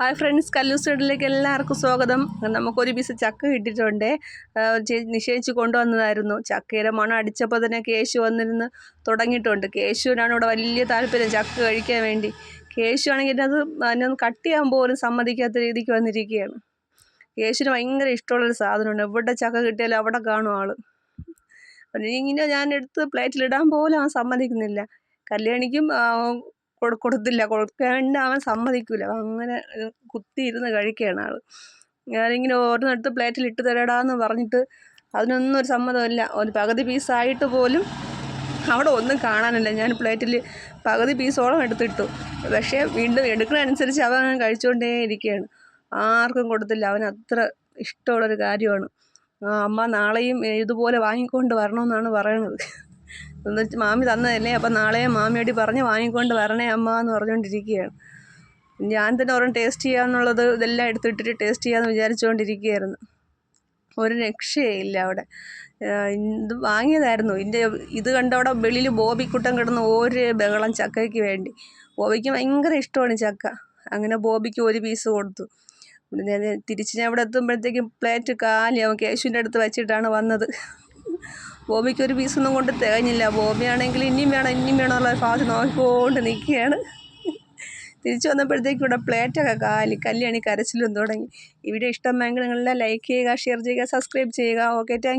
Hi friends കല്ലൂസൈഡിലേക്ക് എല്ലാവർക്കും സ്വാഗതം. നമുക്കൊരു പീസ് ചക്ക കിട്ടിയിട്ടുണ്ട്. നിശ്ചയിച്ച് കൊണ്ടുവന്നതായിരുന്നു. ചക്കയുടെ മണം അടിച്ചപ്പോൾ തന്നെ കേശു വന്നിരുന്ന് തുടങ്ങിയിട്ടുണ്ട്. കേശുവിനാണ് ഇവിടെ വലിയ താല്പര്യം ചക്ക കഴിക്കാൻ വേണ്ടി. കേശു ആണെങ്കിൽ അത് അതിനൊന്ന് കട്ട് ചെയ്യാൻ പോലും സമ്മതിക്കാത്ത രീതിക്ക് വന്നിരിക്കുകയാണ്. കേശുവിന് ഭയങ്കര ഇഷ്ടമുള്ളൊരു സാധനമാണ്. എവിടെ ചക്ക കിട്ടിയാലും അവിടെ കാണും ആൾ ഇങ്ങനെ ഞാൻ എടുത്ത് പ്ലേറ്റിലിടാൻ പോലും അവൻ സമ്മതിക്കുന്നില്ല. കല്യാണിക്കും കൊടുത്തില്ല. കൊടുക്കേണ്ട അവൻ സമ്മതിക്കില്ല അങ്ങനെ കുത്തി കുത്തിയിരുന്ന് കഴിക്കുകയാണ് ആൾ ഞാനിങ്ങനെ ഓരോന്നെടുത്ത് പ്ലേറ്റിൽ ഇട്ട് തരടാന്ന് പറഞ്ഞിട്ട് അതിനൊന്നും ഒരു സമ്മതമില്ല. ഒരു പകുതി പീസായിട്ട് പോലും അവിടെ ഒന്നും കാണാനില്ല. ഞാൻ പ്ലേറ്റിൽ പകുതി പീസോളം എടുത്തിട്ടു. പക്ഷേ വീണ്ടും എടുക്കുന്നതനുസരിച്ച് അവൻ കഴിച്ചുകൊണ്ടേ ഇരിക്കുകയാണ്. ആർക്കും കൊടുത്തില്ല. അവൻ അത്ര ഇഷ്ടമുള്ളൊരു കാര്യമാണ്. അമ്മ നാളെയും ഇതുപോലെ വാങ്ങിക്കൊണ്ട് വരണമെന്നാണ് പറയണത് എന്ന് മാമി തന്നതല്ലേ? അപ്പം നാളെ മാമിയോട് പറഞ്ഞ് വാങ്ങിക്കൊണ്ട് വരണേ അമ്മ എന്ന് പറഞ്ഞുകൊണ്ടിരിക്കുകയാണ് ഞാൻ തന്നെ ഓരോ ടേസ്റ്റ് ചെയ്യാന്നുള്ളത് ഇതെല്ലാം എടുത്തിട്ടിട്ട് ടേസ്റ്റ് ചെയ്യാമെന്ന് വിചാരിച്ചുകൊണ്ടിരിക്കുകയായിരുന്നു ഒരു രക്ഷയില്ല അവിടെ. ഇത് വാങ്ങിയതായിരുന്നു. ഇതിന്റെ ഇത് കണ്ട അവിടെ വെളിയിൽ ബോബിക്കുട്ടം കിടന്ന ഒരു ബഹളം ചക്കയ്ക്ക് വേണ്ടി. ബോബിക്ക് ഭയങ്കര ഇഷ്ടമാണ് ചക്ക. അങ്ങനെ ബോബിക്ക് ഒരു പീസ് കൊടുത്തു. പിന്നെ തിരിച്ച് ഞാൻ ഇവിടെ എത്തുമ്പോഴത്തേക്കും പ്ലേറ്റ് കാലി അവൻ കേശുവിന്റെ അടുത്ത് വെച്ചിട്ടാണ് വന്നത്. ബോബിക്ക് ഒരു പീസൊന്നും കൊണ്ട് തികഞ്ഞില്ല. ബോബി ആണെങ്കിൽ ഇനിയും വേണം ഇനിയും വേണം എന്നുള്ള ഭാഗത്ത് നോക്കിക്കൊണ്ട് നിൽക്കുകയാണ്. തിരിച്ചു വന്നപ്പോഴത്തേക്കും ഇവിടെ പ്ലേറ്റൊക്കെ കാലി കല്യാണി കരച്ചിലും തുടങ്ങി. ഈ വീഡിയോ ഇഷ്ടമായെങ്കിൽ നിങ്ങളെല്ലാം ലൈക്ക് ചെയ്യുക ഷെയർ ചെയ്യുക സബ്സ്ക്രൈബ് ചെയ്യുക. Okay thank